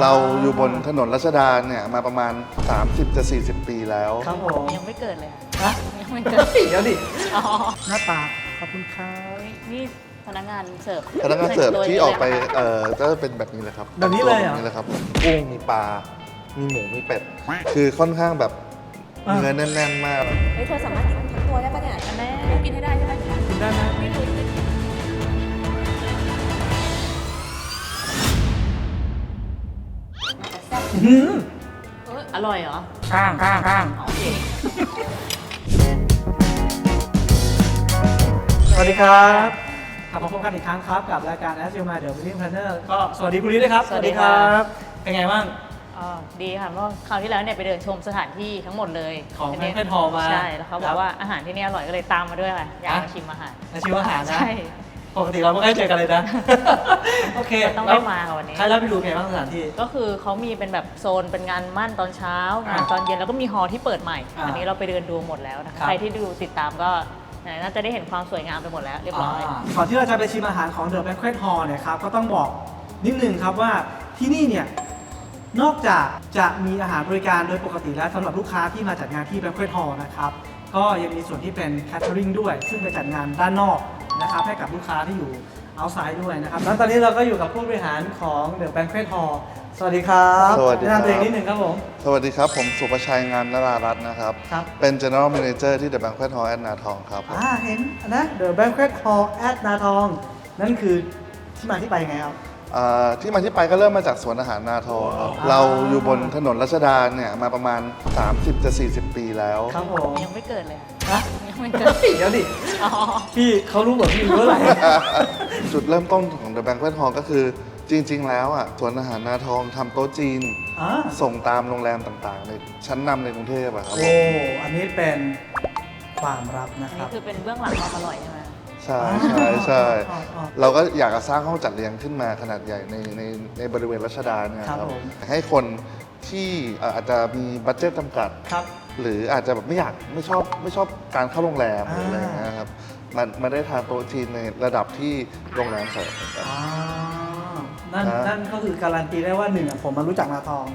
เราอยู่บนถนนรัชดาเนี่ยมาประมาณ 30จะ40 ปีแล้ว ครับผม ยังไม่เกิดเลยอะฮะยังไม่เกิดเดี๋ยวดิ อ๋อหน้าตาขอบคุณครับเฮ้ยนี่พนักงานเสิร์ฟพนักงานเสิร์ฟโดยที่ออกไปเลยนะคะเอ่อก็เป็นแบบนี้เลยครับแบบนี้เลยเหรอ แบบนี้เลยครับกุ้งมีปลา มีหมู มีเป็ด คือค่อนข้างแบบอ่าเนื้อแน่นๆมาก เฮ้ยเธอสามารถกินทั้งตัวได้ปะเนี่ยแม่กินให้ได้ใช่ไหมคุณได้ไหม ไม่รู้อื้อหือเอ้ยอร่อยเหรอข้างข้างข้างโอเคสวัสดีครับกลับมาพบกันอีกครั้งครับ กับรายการ As You My The Wedding Planner ก็สวัสดีคุณลิศด้วยครับ เป็นไงบ้าง อ๋อดีค่ะเพราะคราวที่แล้วเนี่ยไปเดินชมสถานที่ทั้งหมดเลยของทีนี้ Banquet Hall มาใช่แล้วเขาบครัอบกว่าอาหารที่นี่อร่อยก็เลยตามมาด้วยค่ะอยากอะมาชิมอาหารอาชีวอาหารนะ ใช่ ปกติเราไม่ค่อยเจอกันเลยนะ โอเคต้องได้มาค่ะวันนี้ ใครรับไปดูไงบ้างสถานที่ ก็คือเขามีเป็นแบบโซนเป็นงานมั่นตอนเช้าอะงานตอนเย็นแล้วก็มีฮอลล์ที่เปิดใหม่อะอันนี้เราไปเดินดูหมดแล้วนะครัคะบใครที่ดูติดตามก็น่าจะได้เห็นความสวยงามไปหมดแล้วเรียบร้อยาก่อนที่เราจะไปชิมอาหารของ The Banquet Hall เนี่ยครับก็ต้องบอกนิดนึงครับว่าที่นี่เนี่ยนอกจากจะมีอาหารบริการโดยปกติแล้วสำหรับลูกค้าที่มาจัดงานที่ Banquet Hall นะครับก็ยังมีส่วนที่เป็น Catering ด้วย ซึ่งไปจัดงานด้านนอก นะครับให้กับลูกค้าที่อยู่ outside ด้วยนะครับแล้วตอนนี้เราก็อยู่กับผู้บริหารของ The Banquet Hall สวัสดีครับสวัสดีครับ แนะนำตัวเองนิดนึงครับผม สวัสดีครับ ผมสุประชัยงานนรารัตน์นะครับ ครับ เป็น General Manager ที่ The Banquet Hall แอนนาทองครับผมอ่าเห็นนะ The Banquet Hall at นาทอง นั่นคือที่มาที่ไปยังไงครับ อ่าที่มาที่ไปก็เริ่มมาจากสวนอาหารนาทองครับอ่าเราอยู่บนถนนรัชดาเนี่ยมาประมาณ 30จะ40 ปีแล้ว ครับผมยังไม่เกิดเลยอะฮะยังไม่เกิดเดี๋ยวดิอ๋อพี่เขารู้หมดพี่รู้อะไร จุดเริ่มต้นของ The Banquet Hall ก็คือจริง ๆ แล้วอะสวนอาหารนาทองทำโต๊ะจีน อ่าส่งตามโรงแรมต่างๆ ในชั้นนำในกรุงเทพอะครับ โอ้อันนี้เป็นความลับนะอันครันี้บคือเป็นเบื้องหลังความอร่อยใช่ไหม ใช่ใช่ใช่อ่าอ่าเราก็อยากจะสร้างห้องจัดเลี้ยงขึ้นมาขนาดใหญ่ในในในบริเวณรัชดาเนี่ยครับครับผม ให้คนที่เอ่ออาจจะมีบัตเจ็ตจำกัด ครับ หรืออาจจะแบบไม่อยากไม่ชอบไม่ชอบการเข้าโรงแรมหรืออะไรอย่างเงี้ยครับมันมาได้ทานโต๊ะจีนในระดับที่โรงแรมเสิร์ฟครับอ่านั่นครับ นั่นก็คือการันตีได้ว่าหนึ่งอะผมมารู้จักนาทอง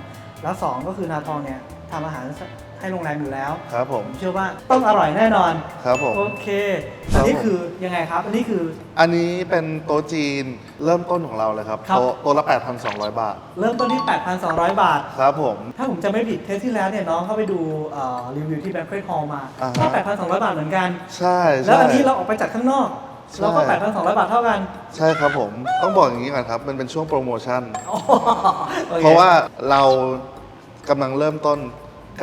แล้วสองก็คือนาทองเนี่ยทำอาหาร ให้โรงแรมอยู่แล้ว ครับผม ผมเชื่อว่าต้องอร่อยแน่นอน ครับผม โอเคครัอันบนี้ผมคือยังไงครับ อันนี้คือ อันนี้เป็นโต๊ะจีนเริ่มต้นของเราเลยครับครับ โต๊ะโต๊ะละ 8,200 บาท เริ่มต้นที่ 8,200 บาท ครับผม ถ้าผมจะไม่ผิดเทสที่แล้วเนี่ยน้องเข้าไปดูเอ่อรีวิวที่แบงค์เฟสฮอลมาอ่าฮะ ก็8,200 บาทเหมือนกัน ใช่แล้วใช่อันนี้เราออกไปจัดข้างนอก ใช่ เราก็ 8,200 บาทเท่ากันใช่ครับผม ต้องบอกอย่างนี้ก่อนครับ มันเป็นช่วงโปรโมชั่น อ๋อโอคเพราะว่าเรากำลังเริ่มต้น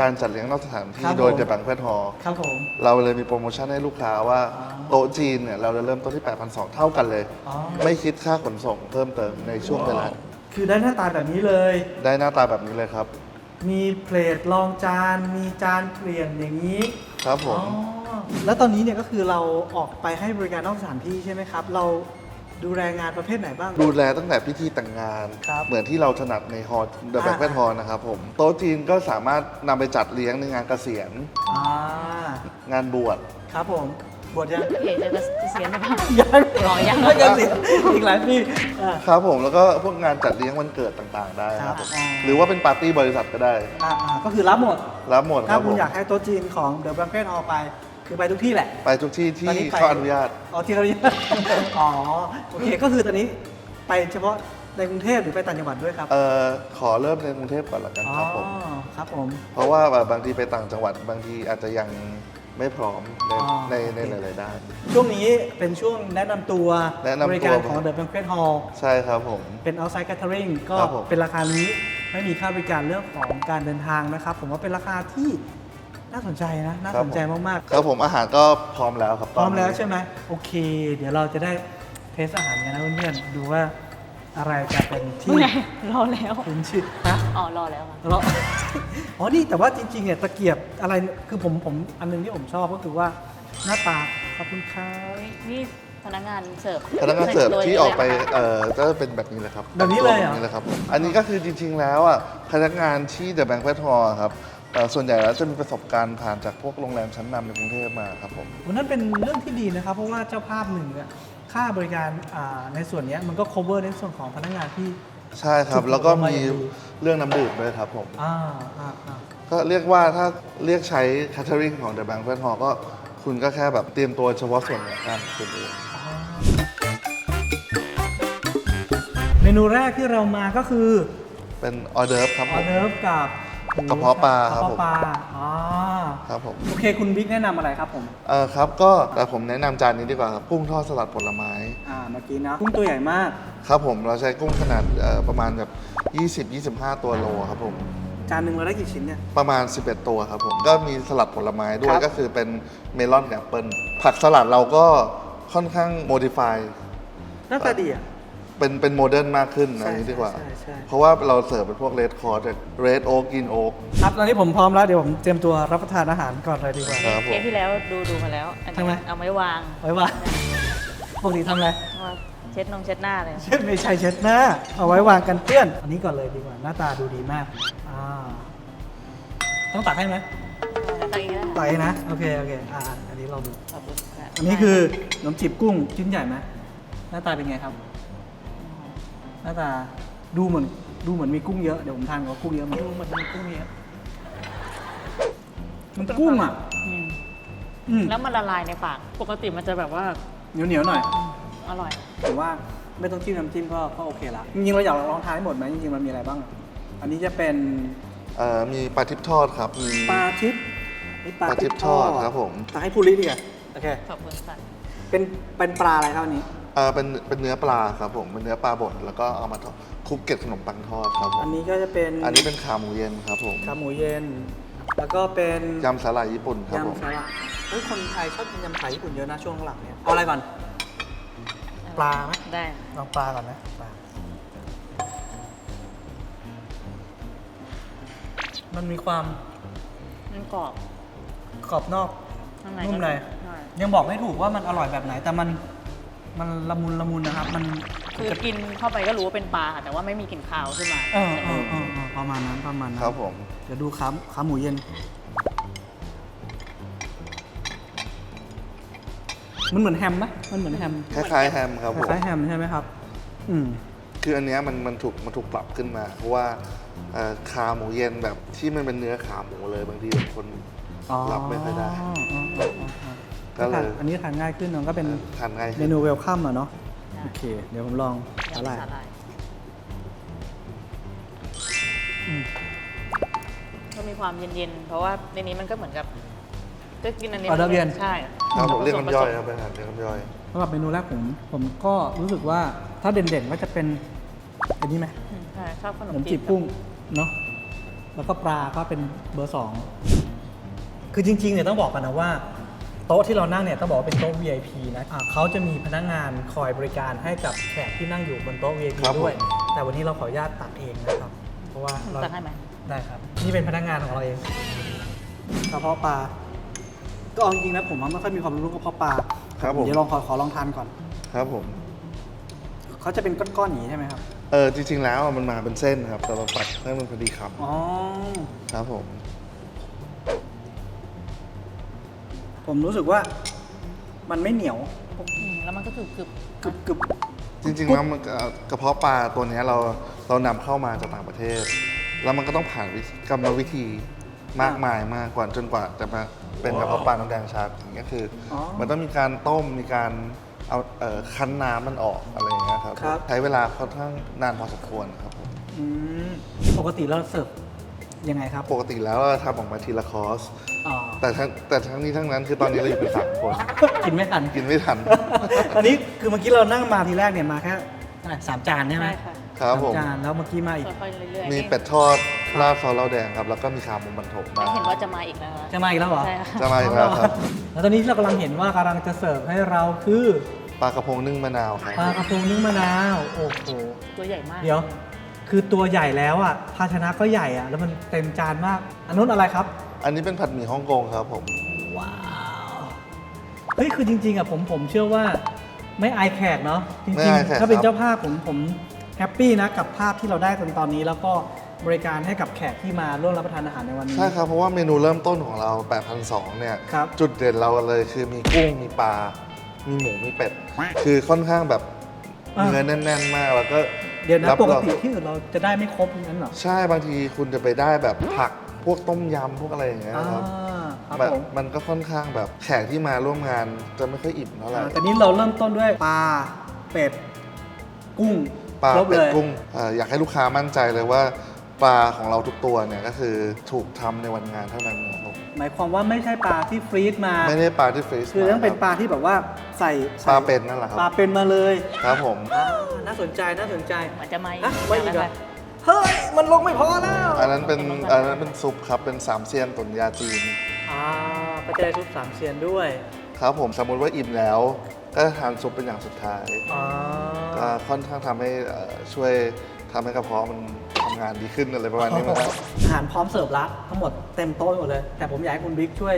การจัดเลี้ยงนอกสถานคที่รับโดยผม เดบังเฟสฮอลครับผม เราเลยมีโปรโมชั่นให้ลูกค้าว่าอ๋อโต๊ะจีนเนี่ยเราจะเริ่มต้นที่ 8,200 เท่ากันเลย อ๋อ ไม่คิดค่าขนส่งเพิ่มเติมในช่วงเวลา คือได้หน้าตาแบบนี้เลย ได้หน้าตาแบบนี้เลยครับ มีเพลทรองจาน มีจานเปลี่ยนอย่างนี้ครับผม อ๋อแล้วตอนนี้เนี่ยก็คือเราออกไปให้บริการนอกสถานที่ใช่ไหมครับ เรา ดูแลงานประเภทไหนบ้าง ดูแลตั้งแต่พิธีแต่งงาน ครับเหมือนที่เราถนัดในฮอลเดอะอ่าแบงเฟสฮอลนะครับผม โต๊ะจีนก็สามารถนำไปจัดเลี้ยงในงานเกษียณ อ่า งานบวช ครับผม บวชยังเอ๋จะเสียนไปบ้างยังรอยัง ไม่เกันสิอีกหลายปีอ่าครับผมแล้วก็พวกงานจัดเลี้ยงวันเกิดต่างๆ ได้ครับผมอ๋อหรือว่าเป็นปาร์ตี้บริษัทก็ได้ อ่าอ่าก็คือรับหมด รับหมดคถ้ารับคุผณม อยากให้โต๊ะจีนของ The Banquet Hall ไป คือไปทุกที่แหละ ไปทุกที่ที่ตอนนี้ไป เขาอนุญาต อ๋อที่เขาเรียก อ๋อโอเคก็คือตอนนี้ไปเฉพาะในกรุงเทพหรือไปต่างจังหวัดด้วยครับเอ่อขอเริ่มในกรุงเทพก่อนละกันอ๋อครับผม ครับผม เพราะว่าแบบบางทีไปต่างจังหวัดบางทีอาจจะยังไม่พร้อมในอ๋อ ในในโอเคหลายๆด้าน ช่วงนี้เป็นช่วงแนะนำตัวแนะนำตัว บริการของ The Banquet Hall ใช่ครับผม เป็น outside catering ก็ครับผม เป็นราคานี้ไม่มีค่าบริการเรื่องของการเดินทางนะครับ ผมว่าเป็นราคาที่ น่าสนใจนะ น่าสนใจมากครับผมอาหารก็พร้อมแล้วครับๆพตนร้อมนี้แล้วใช่ไหมโอเค เดี๋ยวเราจะได้เทสอาหารกันนะเพื่อนๆดูว่าอะไรจะเป็นที่เมื่อไงรอแล้ว คุ้นชินนะอ๋อ รอแล้วค่ะเราอ๋อ นี่แต่ว่าจริง ๆ เนี่ยตะเกียบอะไรคือผมผมอันหนึงที่ผมชอบก็คือว่าหน้าตาขอบคุณครับเฮ้ยนี่พนักงานเสิร์ฟพนักงานเสิร์ฟโดยที่ออกไปเลยนะคะเอ่อก็เป็นแบบนี้เลยครับแบบนี้เลยเหรอ แบบนี้เลยครับ อันนี้ก็คือจริงๆแล้วอะพนักงานที่ The Banquet Hall ครับเอ่อ ส่วนใหญ่แล้วจะมีประสบการณ์ผ่านจากพวกโรงแรมชั้นนำในกรุงเทพมาครับผม วันนั้นเป็นเรื่องที่ดีนะครับ เพราะว่าเจ้าภาพหนึ่งเนี่ยค่าบริการอ่าในส่วนเนี้ยมันก็ cover ในส่วนของพนักงานที่ ใช่ครับถูกแล้วก็ลงมามีอย่างดีเรื่องน้ำดื่มด้วยครับผม อ่าอ่าอ่า ก็เรียกว่าถ้าเรียกใช้ catering ของ The Banquet Hall ก็คุณก็แค่แบบเตรียมตัวเฉพาะส่วนของการคุณเอง เมนูแรกที่เรามาก็คือเป็นออเดิร์ฟครับอผอม เดิร์ฟกับ กระเพาะปลาครับกะเพาะปลาอ๋อครับผมโอเคคุณบิ๊กแนะนำอะไรครับผม เออครับก็แต่ผมแนะนำจานนี้ดีกว่าครับกุ้งทอดสลัดผลไม้ อ่าเมื่อกี้นะกุ้งตัวใหญ่มาก ครับผมเราใช้กุ้งขนาดเอ่อประมาณแบบ20-25 ตัวโลครับผม จานหนึ่งเราได้กี่ชิ้นเนี่ย ประมาณ 11 ตัวครับผม ก็มีสลัดผลไม้ด้วคยรับ ก็คือเป็นเมลอนกับแอปเปิลผักสลัดเราก็ค่อนข้างโมดิฟายหน้าตาดีอะ เป็นเป็นโมเดิร์นมากขึ้นใช่อันนี้ดีกว่าใช่ใช่ เพราะว่าเราเสิร์ฟเป็นพวกเรดคอร์ดเรดโอ๊กกินโอ๊กครับตอนนี้ผมพร้อมแล้วเดี๋ยวผมเตรียมตัวรับประทานอาหารก่อนเลยดีกว่า ครับผมเทปที่แล้วดูดูมาแล้วอันทำไมนี้เอาไว้วางไว้ว่าปกติทำอะไรว่าเช็ดนงเช็ดหน้าเลย เช็ดไม่ใช่เช็ดหน้าเอาไว้วางกันเปื้อน อันนี้ก่อนเลยดีกว่าหน้าตาดูดีมากอ่าต้องตักให้ไหมตักอีกแล้วตักเองนะโอเคโอเคอ่าอันนี้เราดู ขอบคุณค่ะอันนี้คือขนมจีบกุ้งชิ้นใหญ่ไหมหน้าตาเป็นไงครับ หน้าตาดูเหมือนดูเหมือนมีกุ้งเยอะเดี๋ยวผมทานกับกุ้งเยอะมันดูเหมือนมีกุ้งเยอะมันกุ้งอะอืมอืมแล้วมันละลายในปาก ปกติมันจะแบบว่าเหนียวเหนียวๆหน่อยอร่อย ผมว่าไม่ต้องจิ้มน้ำจิ้มก็ก็โอเคละจริงๆเราอยากลองทานให้หมดไหมจริงๆมันมีอะไรบ้างอะอันนี้จะเป็นเอ่อมีปลาทิพทอดครับมี ปลาทิพย์นี่ปลาปลาทิทิพพย์ย์ทอดครับผมตักให้พูริดีกว่าโอเค ขอบคุณค่ะ เป็นเป็นปลาอะไรครับอันนี้ เอ่อเป็นเป็นเนื้อปลาครับผมเป็นเนื้อปลาบดแล้วก็เอามาทอดคลุกเกล็ดขนมปังทอดครับผอัมนนี้ก็จะเป็นอันนี้เป็นขาหมูเย็นครับผมขาหมูเย็น แล้วก็เป็นยำสาหร่ายญี่ปุ่นครับผมยำสลัดเฮ้ยคนไทยชอบกินยำสาหร่ายญี่ปุ่นเยอะนะช่วงหลังเนี่ยเอาอะไรก่อน ปลาไหม ได้ลองปลาก่อนนะปลา มันมีความมันกรอบกรอบนอกข้างในนุ่มก็ใน ใช่ยังบอกไม่ถูกว่ามันอร่อยแบบไหน แต่มัน มันละมุนละมุนนะครับ มันคือกินเข้าไปก็รู้ว่าเป็นปลาค่ะแต่ว่าไม่มีกลิ่นคาวขึ้นมาเออเออเออเออประมาณนั้นประมาณนั้นครับผม เดี๋ยวดูขาขาหมูเย็น มันเหมือนแฮมไหมมันเหมือนแฮมคล้ายๆแฮมครับคผมล้ายๆแฮมใช่ไหมครับ อืม คืออันเนี้ยมันมันถูกมันถูกปรับขึ้นมา เพราะว่าเอ่อขาหมูเย็นแบบที่มันเป็นเนื้อขาหมูเลยบางทีบางคนรับไม่ค่อยได้ อ๋ออ๋ออ๋ออ๋อ ก็เลย อันนี้ทานง่ายขึ้นเนอะก็เป็นทานง่ายเมนูเวลคัมอะเนาะโอเค เดี๋ยวผมลองสาหร่ายยำสาหร่ายอืมก็มีความเย็นๆ เพราะว่าในนี้มันก็เหมือนกับก็กินอันนี้ออเดอร์เย็นใช่ครับผมเรียกผสน้ำย่อยผสครับเป็นอาหารเรียกน้ำย่อย สำหรับเมนูแรกผมผมก็รู้สึกว่าถ้าเด่นๆก็จะเป็นอันนี้ไหมอืมใช่ชอบขขนนมมจีจีบบกุ้งเนาะแล้วก็ปลาก็เป็นเบอร์สองคือจริงๆเนี่ยต้องบอกกันนะว่า โต๊ะที่เรานั่งเนี่ยต้องบอกว่าเป็นโต๊ะ VIP นะอ่าเขาจะมีพนักงานคอยบริการให้กับแขกที่นั่งอยู่บนโต๊ะ VIP ครับผม ด้วย แต่วันนี้เราขออนุญาตตักเองนะครับ เพราะว่าเราตักให้ไหม ได้ครับ นี่เป็นพนักงานของเราเองกระเพาะปลาก็เอาจริงๆนะผมว่าไม่ค่อยมีความรู้กระเพาะปลาครับผม เดี๋ยวลองขอขอลองทานก่อนครับผมเขาจะเป็นก้อนๆอย่างนี้ใช่ไหมครับเออจริงๆแล้วมันมาเป็นเส้นครับแต่เราปัดให้มันพอดีคอ๋อำครับผม ผมรู้สึกว่ามันไม่เหนียวอืมแล้วมันก็คือกรึบกรึบกรึบจริงๆแล้วมันเอ่อกระเพาะปลาตัวเนี้ยเราเรานำเข้ามาจากต่างประเทศ แล้วมันก็ต้องผ่านวิธีกรรมวิธีมากมายมากกว่าจนกว่าจะมาเป็นกระเพาะปลาน้ำแดงชาร์กอย่างเงี้ยคือออมันต้องมีการต้มมีการเอาเอ่อคั้นน้ำมันออกอะไรอย่างเงี้ยครับครับ ใช้เวลาค่อนข้างนานพอสมควรครับผมอืมปกติเราเสิร์ฟยังไงครับ ปกติแล้วเราทำออกมาทีละคอร์ส อ๋อ แต่ทั้งแต่ทั้งนี้ทั้งนั้นคือตอนนี้เราอยู่เป็นสามคน กินไม่ทัน กินไม่ทันอันนี้คือเมื่อกี้เรานั่งมาทีแรกเนี่ยมาแค่เท่าไหร่สามจานใช่ไหมใช่ค่ะครับผม สามจานแล้วเมื่อกี้มาอีก ค่อยๆเรื่อยๆมีเป็ดทอดราดซอสเหล้าแดงครับ แล้วก็มีขาหมูบรรทมมาไม่เห็นว่าจะมาอีกแล้วนจะมาอีกแล้วเหรอ ใช่ค่ะ จะมาอีกแล้วครับแล้วตอนนี้ที่เรากำลังเห็นว่ากำลังจะเสิร์ฟให้เราคือปลากระพงนึ่งมะนาวครับ ปลากระพงนึ่งมะนาว โอ้โห ตัวใหญ่มาก เดี๋ยว คือตัวใหญ่แล้วอะ ภาชนะก็ใหญ่อะ แล้วมันเต็มจานมาก อันนู้นอะไรครับ อันนี้เป็นผัดหมี่ฮ่องกงครับผมว้าวเฮ้ยคือจริงๆอะผมผมเชื่อว่าไม่อายแขกเนาะจไม่ริงอายแขกๆถ้าเป็นครับเจ้าภาพผมผมแฮปปี้นะกับภาพที่เราได้ตอนตอนนี้ แล้วก็บริการให้กับแขกที่มาร่วมรับประทานอาหารในวันนี้ ใช่ครับ เพราะว่าเมนูเริ่มต้นของเรา 8,200 เนี่ยครับจุดเด่นเราเลยคือมีกุ้ง มีปลา มีหมู มีเป็ด คือค่อนข้างแบบอ่าเนื้อแน่น ๆ มาก แล้วก็ เดี๋ยวนะรับปกรองติที่อื่นเราจะได้ไม่ครบอย่างนั้นเหรอ ใช่ บางทีคุณจะไปได้แบบผัก พวกต้มยำพวกอะไรอย่างเงี้ยอ่าครับครับแบบผมมันก็ค่อนข้างแบบแขกที่มาร่วมงานจะไม่ค่อยอิ่มเท่าไหร่อ่าแต่นี้เราเริ่มต้นด้วยปลาเป็ด กุ้งปลาครบเป็เลดยกุ้งเอ่ออยากให้ลูกค้ามั่นใจเลยว่าปลาของเราทุกตัวเนี่ยก็คือถูกทำในวันงานเท่านั้นนะครับผมหมายความว่าไม่ใช่ปลาที่ฟรีซมา ไม่ได้ปลาที่ฟรีซคือต้องเป็นปมาลาที่แบบว่าใส่ครับปลาใส่เป็นนั่นแหละคปลารับเป็นมาเลยครับผม อ่าน่าสนใจน่าสนใจเหมือนจะไม่อะไม่อีกเหรอ เฮ้ย มันลงไม่พอแล้วอันนั้นเป็นอันนั้นเป็นซุปครับ เป็นสามเซียนตุนยาจีน อ่าก็จะได้ซุปสามเซียนด้วยครับผมสมมุติว่าอิ่มแล้ว ก็ทานซุปเป็นอย่างสุดท้ายอ่าก็ค่อนข้างทำให้เอ่อช่วยทำให้กระเพาะมันทำงานดีขึ้นอะไรประมาณนี้มั้งครับ อาหารพร้อมเสิร์ฟละทั้งหมดเต็มโต๊ะหมดเลย แต่ผมอยากให้คุณบิ๊กช่วย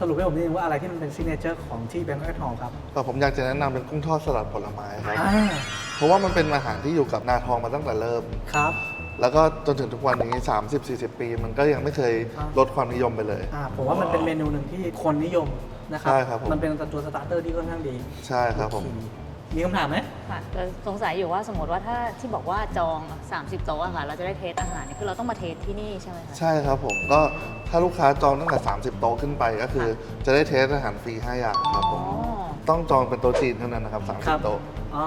สรุปให้ผมนิดนึงว่าอะไรที่มันเป็นซิกเนเจอร์ของที่แบงค์ทองครับก็ผมอยากจะแนะนำเป็นกุ้งทอดสลัดผลไม้ครับ อ่าเพราะว่ามันเป็นอาหารที่อยู่กับนาทองมาตั้งแต่เริ่ม ครับ แล้วก็จนถึงทุกวันนี้30-40ปี มันก็ยังไม่เคยครับลดความนิยมไปเลย อ่าผมว่ามันเป็นเมนูหนึ่งที่คนนิยมนะครัใช่ครับผม มันเป็นตัวสตาร์เตอร์ที่ค่อนข้างดีใช่ครับผม มีคำถามไหม ค่ะก็สงสัยอยู่ว่าสมมติว่าถ้าที่บอกว่าจอง 30 โต๊ะอะค่ะ เราจะได้เทสอาหารนี่คือเราต้องมาเทสที่นี่ใช่ไหมคะ ใช่ครับผมก็ถ้าลูกค้าจองตั้งแต่ 30 โต๊ะขึ้นไปก็คือ จะได้เทสอาหารฟรี 5 อย่างครับผอ๋อมต้องจองเป็นโต๊ะจีนเท่านั้นนะครับ ครับ 30 โต๊ะ อ๋อ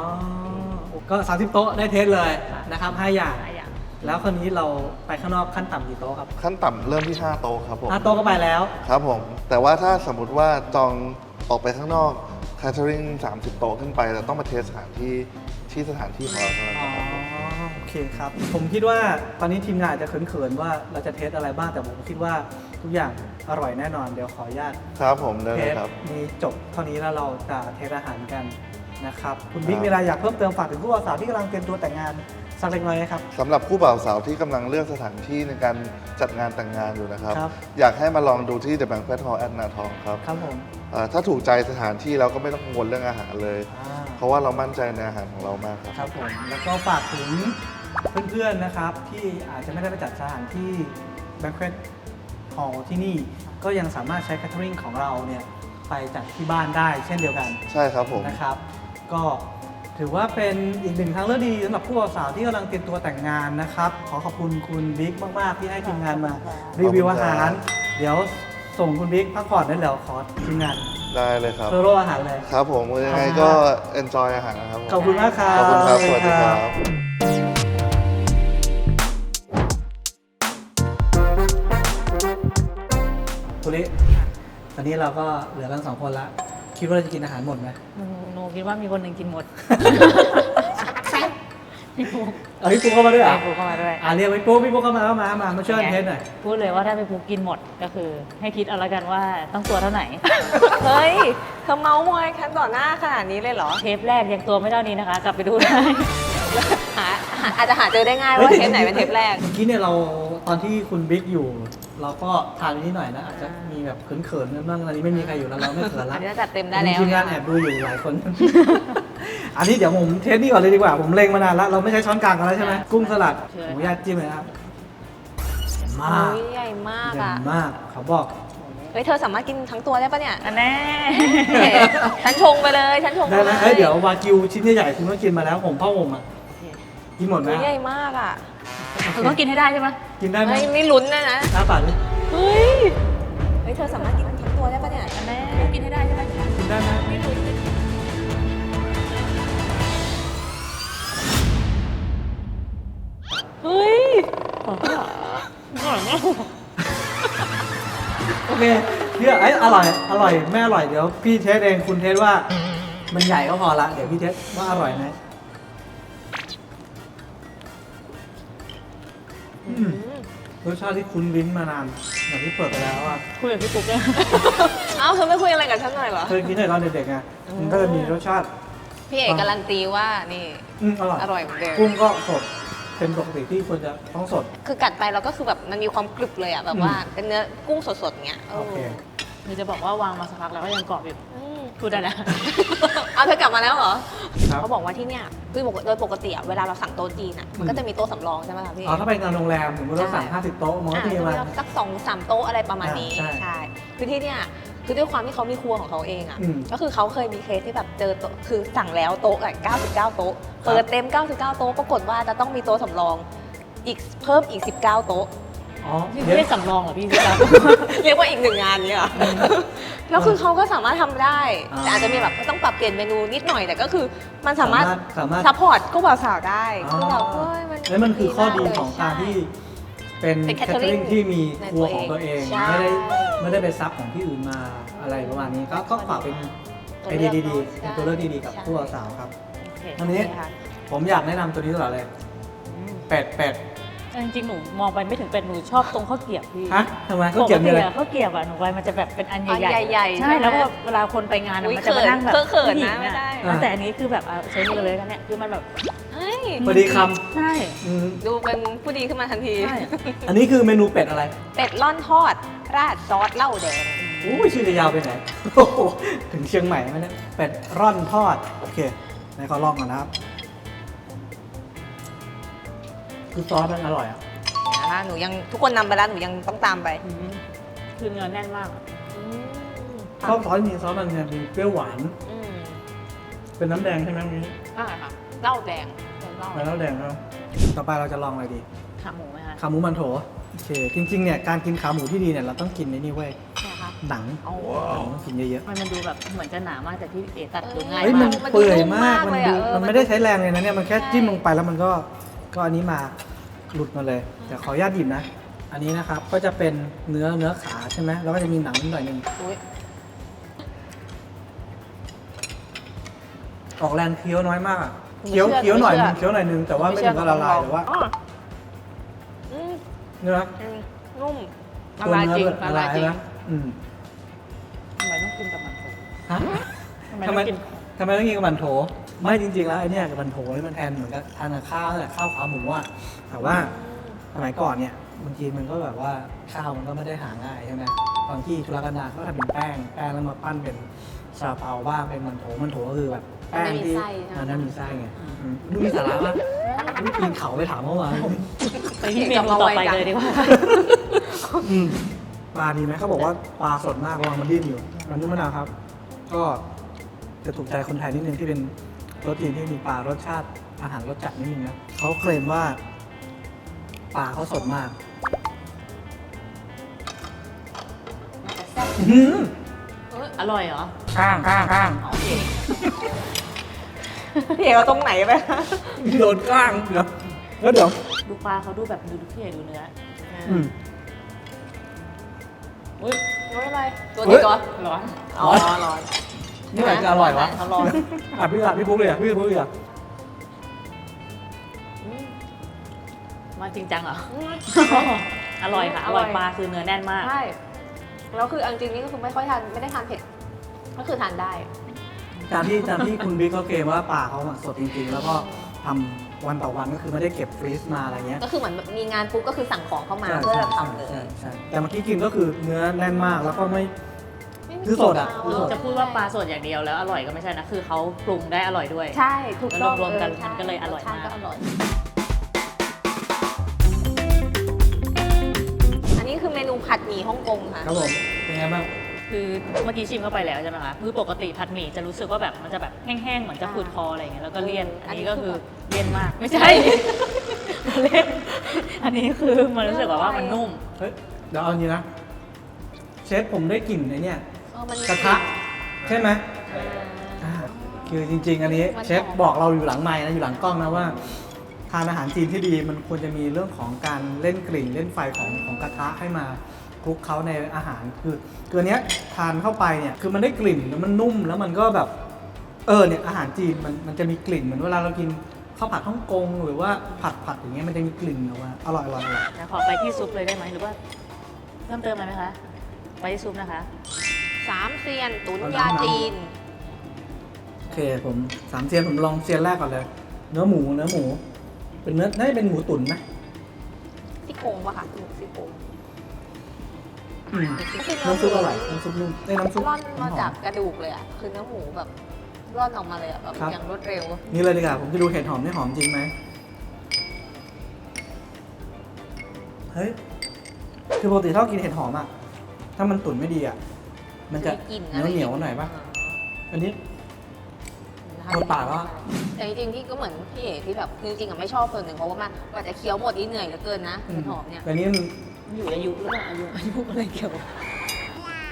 ก็ 30 โต๊ะได้เทสเลยนะครับ 5 อย่างหลายอย่าง แล้วคนนี้เราไปข้างนอกขั้นต่ำกี่โต๊ะครับขั้นต่ำเริ่มที่ 5 โต๊ะครับผม ห้าโต๊ะก็ไปแล้ว ครับผม แต่ว่าถ้าสมมุติว่าจองออกไปข้างนอก catering 30 โต๊ะขึ้นไปเราต้องมาเทสสถานที่ที่สถานที่ของเราเท่านั้นอ๋อนะครับโอเคครับ ผมคิดว่าตอนนี้ทีมงานอาจจะเขินๆว่าเราจะเทสอะไรบ้างแต่ผมคิดว่าทุกอย่างอร่อยแน่นอนเดี๋ยวขออนุญาต ครับผมได้เทเลยสครับ นี้จบเท่านี้แล้วเราจะเทสอาหารกันนะครับ คุณบิ๊กครับ มีอะไรอยากเพิ่มเติมฝากถึงผู้บ่าวสาวที่กำลังเตรียมตัวแต่งงาน สักเล็กน้อยไหมครับ สำหรับคู่บ่าวสาวที่กำลังเลือกสถานที่ในการจัดงานแต่งงานอยู่นะครับ ครับ อยากให้มาลองดูที่ The Banquet Hall แอดนาทองครับครับผมเอ่อถ้าถูกใจสถานที่เราก็ไม่ต้องกังวลเรื่องอาหารเลย อ่าเพราะว่าเรามั่นใจในอาหารของเรามากครับ ครับผมแล้วก็ฝากถึงเพื่อนๆนะครับ ที่อาจจะไม่ได้ไปจัดสถานที่ banquet hall ที่นี่ ก็ยังสามารถใช้ catering ของเราเนี่ยไปจัดที่บ้านได้เช่นเดียวกัน ใช่ครับผม นะครับ ก็ ถือว่าเป็นอีกหนึ่งทางเลือกดีสำหรับผู้บ่าวสาวที่กำลังเตรียมตัวแต่งงานนะครับ ขอขอบคุณคุณบิ๊กมากๆ ที่ให้ทีมงานมารีวิวอาหาร เดี๋ยวส่งคุณบิ๊กพักผ่อนได้แล้วขอทีมงานได้เลยครับเฟอร์โรอาหารเลย ครับผมยังไงก็ enjoy อาหารนะครับผมขอบคุณมากครับขอบคุณครับสวัสดีครับทุลิตอนนี้เราก็เหลือกันสองคนละ คิดว่าเราจะกินอาหารหมดไหมหนูหนูคิดว่ามีคนหนึ่งกินหมดพี่ปุ๊กเอาพี่ปุ๊กเข้ามาด้วยเหรอพี่ปุ๊กเข้ามาด้วย อ่าเรียกพี่ปุ๊กพี่ปุ๊กเข้ามาเข้ามามามาช่วยกันเทสหน่อย พูดเลยว่าถ้าพี่ปุ๊กกินหมดก็คือ ให้คิดเอาละกันว่าต้องตัวเท่าไหร่ เฮ้ยเธอเมาส์มอยคันต่อหน้าขนาดนี้เลยเหรอ เทปแรกยังตัวไม่เท่านี้นะคะ กลับไปดูได้หาหาอาจจะหาเจอได้ง่ายว่าเทปไหนเป็นเทปแรก เมื่อกี้เนี่ยเราตอนที่คุณบิ๊กอยู่ เราก็ทานไปนิดหน่อยนะอาจจะมีแบบเขินๆกันบ้างตอนนี้ไม่มีใครอยู่แล้วเราไม่เขินอัละนนี้จะจัดเต็มได้แล้ว ทีมงานแอบดูอยู่หลายคน อันนี้เดี๋ยวผมเทสนี่ก่อนเลยดีกว่าผมเล็งมานานแล้วเราไม่ใช้ช้อนกลางกันแล้วใช่ไหมกุ้งสลัดเชิญผมญาตจิ้มเลยนะครับมากอุ๊ยใหญ่มากใหญ่อะมากเขาบอก เฮ้ยเธอสามารถกินทั้งตัวได้ปะเนี่ยอันแน่เฮ้ยฉันชงไปเลยฉันชงไปได้เลไหมยเฮ้ยเดี๋ยววากิวชิ้นใหญ่ๆคุณต้องกินมาแล้วผมพ่อผมอะกินหมดไหม อุ๊ยใหญ่มากอะ เราต้องกินให้ได้ใช่ไหมกินได้ไหมเฮ้ยนี่ลุ้นนะนะน้าปัดเลยเฮ้ยเฮ้ยเธอสามารถกินทั้งตัวได้ปะเนี่ยอันแน่กินให้ได้ใช่ไหมกินได้ไหมเฮ้ยโอเคเนี่ยไอ้ยอร่อยอร่อยไม่อร่อยเดี๋ยวพี่เทสเองคุณเทสว่า มันใหญ่ก็พอละเดี๋ยวพี่เทสว่าอร่อยไหม อืมรสชาติที่คุ้นลิ้นมานานอย่างที่เปิดไปแล้วอะ คุยกับพี่ปุ๊กเลยเอ้าเธอไม่คุยอะไรกับฉันหน่อยเหรอ เคยกินแต่ตอนเด็กๆไงมันก็จะมีรสชาติ พี่เอกการันตีว่านี่ อืมอร่อยอร่อยเหมือนเดิม กุ้งก็สด เป็นปกติที่ควรจะต้องสด คือกัดไปแล้วก็คือแบบมันมีความกรึบเลยอะแบบว่าอืมเป็นเนื้อกุ้งสดๆเงี้ยโอเค คือจะบอกว่าวางมาสักพักแล้วก็ยังกรอบอยู่อืมพูดได้แล้ว เอาเธอกลับมาแล้วเหรอ ครับ เขาบอกว่าที่เนี่ยคือโดยปกติอะเวลาเราสั่งโต๊ะจีนอะมันก็จะมีโต๊ะสำรองใช่ไหมคะพี่ อ๋อถ้าไปงานโรงแรมสมมติเราสั่ง ใช่ 50 โต๊ะมันก็อะจะมีประมาณสักสองสามโต๊ะอะไรประมาณนี้ อ่าใช่ใช่ คือที่เนี่ยคือด้วยความที่เขามีครัวของเขาเองอะอืมก็คือเขาเคยมีเคสที่แบบเจอโต๊ะคือสั่งแล้วโต๊ะอะ99 โต๊ะ เปิดเต็ม 99 โต๊ะ ปรากฏว่าจะต้องมีโต๊ะสำรองอีกเพิ่มอีก 19 โต๊ะ อ๋อนี่เดี๋ยวเรียกสำรองเหรอพี่พี่ครับเรียกว่าอีกหนึ่งงานเนี่ยแล้วคือเขาก็สามารถทำได้อ่าแต่อาจจะมีแบบต้องปรับเปลี่ยนเมนูนิดหน่อยแต่ก็คือมันสามารถสามารถซัพพอร์ตก็บ่าวสาวได้อ๋อคือแบบเฮ้ยมันแล้วมันคือข้อดีมากเลยของการใช่ที่เป็นเป็นแคทเทอริง catering ที่มีในครัวตัวของตัวเอง ใช่ ไม่ได้ไม่ได้ไปซับของที่อื่นมาอะไรประมาณนี้ก็ก็ฝากเป็นไอเดียดีๆเป็นตัวเลือกดีๆกับผู้สาวๆครับโอเคอันนี้ ใช่ค่ะผมอยากแนะนำตัวนี้ตลอดเลยอืมเป็ดเป็ด จริงๆหนูมองไปไม่ถึงเป็ดหนูชอบตรงข้าวเกรียบพี่ฮะทำไมเขาเก็บปมีติอะไรอะข้าวเกรียบอะหนูไปมันจะแบบเป็นอันอันใหญ่ใหญ่ๆใช่ใช่ไหมแล้วก็เวลาคนไปงานอะอุ๊ยมันจะมานั่งแบบเขินๆนะผู้หญิงไม่ได้อะแต่อันนี้คือแบบเอาใช้มือเลยกันเนี่ยคือมันแบบเฮ้ย พอดีคใช่ำอืมดูเป็นผู้ดีขึ้นมาทันที ใช่ อันนี้คือเมนูเป็ดอะไรเป็ดล่อนทอด ราดซอสเหล้าแดง อู้ยชื่อจะยาวไปไหนโอ้โหถึงเชียงใหม่ไหมเนี่ยเป็ดร่อนทอด โอเคไหนขอลองก่อนนะครับ คือซอสมันอร่อยอะนะคะหนูยังทุกคนนำไปแล้วหนูยังต้องตามไปอืมคือเนื้อแน่นมากอะชอบซอสมีซอสมันเนี่ยมีเปรี้ยวหวาน อืมเป็นน้ำแดงใช่ไหมอันนี้อ่าค่ะเหล้าแดงเหล้าเป็นน้ำแดงแล้วต่อไปเราจะลองอะไรดี ขาหมูไหมคะขาหมูมันโถโอเค จริงๆเนี่ยการกินขาหมูที่ดีเนี่ยเราต้องกินในนี่เว้ยนะคะหนังเอาหนังต้องกินเยอะมันมันดูแบบเหมือนจะหนามากแต่พี่เอตัดดูง่าๆยเฮ้ยมันมากเปื่อยมากมัมันนดูดูนุ่มมากเลยอะเออมันไม่ได้ใช้แรงเลยนะเนี่ยมันแค่ใช่จิ้มลงไปแล้วมันก็ ก็อันนี้มาหลุดมาเลยแต่ขออนุญาตหยิบนะ อันนี้นะครับก็จะเป็นเนื้อเนื้อขาใช่ไหมแล้วก็จะมีหนังนิดหน่อยหนึงอุ๊ยออกแรงเคี้ยวน้อยมากอะเคี้ยวเคี้ยวหน่อยนึงเคี้ยวหน่อยนึงแต่ว่าไม่ถึงกับละลายหรือว่าอ๋ออืมเนื้ออืมนุ่มละตัวลายเนื้อจริงละละลาลายยจริงนะอืมทำไมต้องกินกับมันโถฮะทำไมทำต้ไมองกินทำไมต้องกินกับมันโถ ไม่จริงๆแล้วไอ้เนี่ยมันโถนี่มันแทนเหมือนกับทานกับข้าวแหละข้าวขาหมูอะแต่ว่าสมัยก่อนเนี่ยบางทีมันก็แบบว่าข้าวมันก็ไม่ได้หาง่ายใช่ไหมบางที่ธุรกันดารเขาก็ทำเป็นแป้งแป้งแล้วมาปั้นเป็นซาเปาบ้างเป็นมันโถมันโถก็คือแบบแป้งที่มันนั้นมีไส้ไงดูมีสาระมากนี่ปีนเขาไปถามเมื่อวานไปที่เมนูต่อไปเลยดีกว่าปลาดีไหมเขาบอกว่าปลาสดมากระวังมันดิ้นอยู่มันนุ่มมะนาวครับ ก็จะถูกใจคนไทยนิดนึงที่เป็น รสจีนที่มีปลารสชาติอาหารรสจัดนิดนึงนะเขาเคลมว่าปลาเขาสดมากอื้อหืออร่อยเหรอข้างข้างข้างโอเคพี่เอกเอาตรงไหนไปโดนข้างเดี๋ยวแล้วเดี๋ยวดูปลาเขาดูแบบดูดูพี่เอกดูเนื้ออืม อุ้ยไม่เป็นไรตัวเฮ้นี้ยตัวร้อนอ๋อร้อน นี่ไหนจะอร่อยวะเขาร้อนอะพี่อะพี่ปุ๊กเลยอะพี่ปุ๊กเลยอะมาจริงจังเหรออืมอร่อยค่ะ อร่อยปลาคือเนื้อแน่นมาก ใช่ แล้วคือเอาจริงๆนี่ก็คือไม่ค่อยทานไม่ได้ทานเผ็ด ก็คือทานได้ ตามที่ตามที่คุณบิ๊กเขาเกมว่าปลาเขาอะสดจริงๆ แล้วก็ทำวันต่อวันก็คือไม่ได้เก็บฟรีซมาอะไรเงี้ยก็คือเหมือนแบบมีงานปุ๊บก็คือสั่งของเข้ามาใช่เพื่อใช่ทำเลย ใช่ใช่แต่เมื่อกี้กินก็คือเนื้อแน่นมากแล้วก็ไม่ไม่มี คือสดอะกคือลิ่นสด จะพูดว่าปลาสดอย่างเดียวแล้วอร่อยก็ไม่ใช่นะ คือเขาปรุงได้อร่อยด้วย ใช่ถูกต้องแล้วรวมๆกันออใช่มันก็เลยอร่อยมากสชติอร่อย อันนี้คือเมนูผัดหมี่ฮ่องกงค่ะ ครับผม เป็นไงบ้าง คือเมื่อกี้ชิมเข้าไปแล้วใช่ไหมคะคือปกติผัดหมี่จะรู้สึกว่าแบบมันจะแบบแห้งๆ เหมือนจะฝืดคออะไรอย่างเงี้ย แล้วก็เลี่ยน อัอันนนี้นี้ก็คือคือเลี่ยนมาก ไม่ใช่ เล่น อันนี้คือมันรู้สึกแบบว่ามันนุ่ม เฮ้ย เดี๋ยวเอาอย่างนี้นะ เชฟผมได้กลิ่นไอ้เนี่ยเออมันมีกระทะ ใช่ไหมอ่าอ่าคือจริง ๆ อันนี้มันเชฟบอกเราอยู่หลังไม้นะอยู่หลังกล้องนะว่า ทานอาหารจีนที่ดีมันควรจะมีเรื่องของการเล่นกลิ่นเล่นไฟของของกระทะให้มาคลุกเขาในอาหารคือคืออันเนี้ยทานเข้าไปเนี่ยคือมันได้กลิ่นแล้วมันนุ่มแล้วมันก็แบบ เออเนี่ยอาหารจีนมันมันจะมีกลิ่นเหมือนเวลาเรากินข้าวผัดฮ่องกงหรือว่าผัดผัดอย่างเงี้ยมันจะมีกลิ่นออกมาอร่อยอร่อยอร่อยนะขอไปที่ซุปเลยได้ไหมหรือว่าเพิ่มเติมอะไรไหมคะ ไปที่ซุปนะคะ สามเซียน ตุ๋นยาจีน โอเคผมสามเซียนผมลองเซียนแรกก่อนเลย เนื้อหมูเนื้อหมู เป็นเนื้อน่าจะเป็นหมูตุ๋นไหมซี่โครงปะคะหมูซี่โครงอืมก็คือเนื้อน้ำซุปหมูอร่อยน้ำซุปนุ่มเอ้ยน้ำซุปร่อนมาหอ จากกระดูกเลยอะ คือเนื้อหมูแบบร่อนออกมาเลยอะแบบครับ อย่างรวดเร็ว นี่เลยดีกว่าผมจะดูเห็ดหอมนี่หอมจริงไหมเฮ้ยคือปกติถ้ากินเห็ดหอมอะถ้ามันตุ๋นไม่ดีอะ มันจะกลิ่นเหนียวเหนียวๆหน่อยปะอันนี้ หมดปากแล้วอะ แต่จริงๆที่ก็เหมือนพี่เอ๋ที่แบบคือจริงๆอะไม่ชอบส่วนหนึ่งเพราะว่ามันกว่าจะเคี้ยวหมดนี่เหนื่อยเหลือเกินนะเห็ดหอมเนี่ยแต่นี้มันอยู่อายุหรือเปล่าอายุอายุอะไรเกี่ยว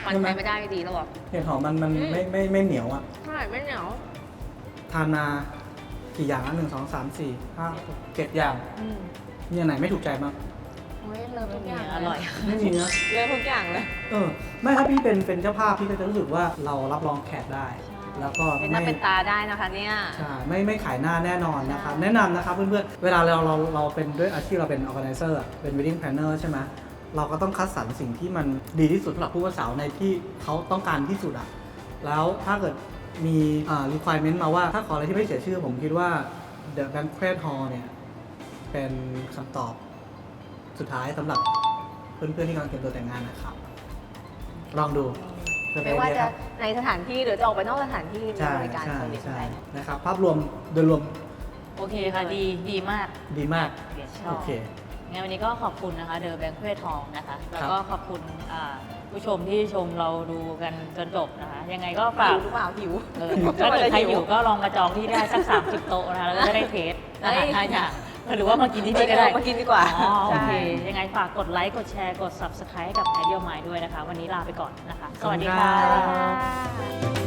มันไปไม่ได้ดีแล้วหรอเห็ดหอมมันมันไม่ไม่ไม่เหนียวอะ ใช่ไม่เหนียวทานมากี่อย่างนะหนึ่งสองสามสี่ห้าหกเจ็ดอย่างอืมมีอันไหนไม่ถูกใจมั้ง โอ้ยเลิฟทุกอย่างอร่อย ไม่มีนะเลิฟทุกอย่างเลย เออ ไม่ถ้าพี่เป็นเป็นเจ้าภาพพี่ก็จะรู้สึกว่าเรารับรองแขกได้ แล้วก็เป็นหน้าไม่เป็นตาได้นะคะเนี่ย ใช่ไม่ไม่ขายหน้าแน่นอนนะครับใช่แนะนำนะครับเพื่อนๆ เวลาเราเราเราเป็นด้วยอาชีพเราเป็น organizer อะเป็น wedding planner ใช่ไหมเราก็ต้องคัดสรรสิ่งที่มันดีที่สุดสำหรับผู้บ่าวสาวในที่เขาต้องการที่สุดอะแล้วถ้าเกิดมีอ่า requirement มาว่าถ้าขออะไรที่ไม่เสียชื่อผมคิดว่า the banquet hall เนี่ยเป็นคำตอบ สุดท้ายสำหรับเพื่อนๆที่กำลังเตรียมตัวแต่งงานนะครับ ลองดูเผื่อเป็ไม่นว่าไอเดียจะครับ ในสถานที่หรือจะออกไปนอกสถานที่มีใช่บริการใช่เซอร์วิสใช่ได้นะครับ ภาพรวมโดยรวมโอเคค่ะ ดี ดีมาก ดีมาก ชอบ โอเค งั้นวันนี้ก็ขอบคุณนะคะ เดอะแบงค์เพื่อทองนะคะ แล้วครัก็บขอบคุณอ่าผู้ชมที่ชมเราดูกันจนจบนะคะ ยังไงก็ฝากหิวหรือเปล่าหิว เออถ้าเกิดใครอยู่ก็ลองมาจองที่ได้สัก30โต๊ะนะคะแล้วก็จะได้เทสอาหารห้าอย่าง หรือว่ามากินที่นี่ก็ได้มากินดีกว่าอ๋อโอเคใช่ยังไงฝากกดไลค์ กดแชร์ กด subscribe ให้กับ i d e a l Mind ด้วยนะคะ วันนี้ลาไปก่อนนะคะ สวัสดีขอบคุณค่ะครับค่ะ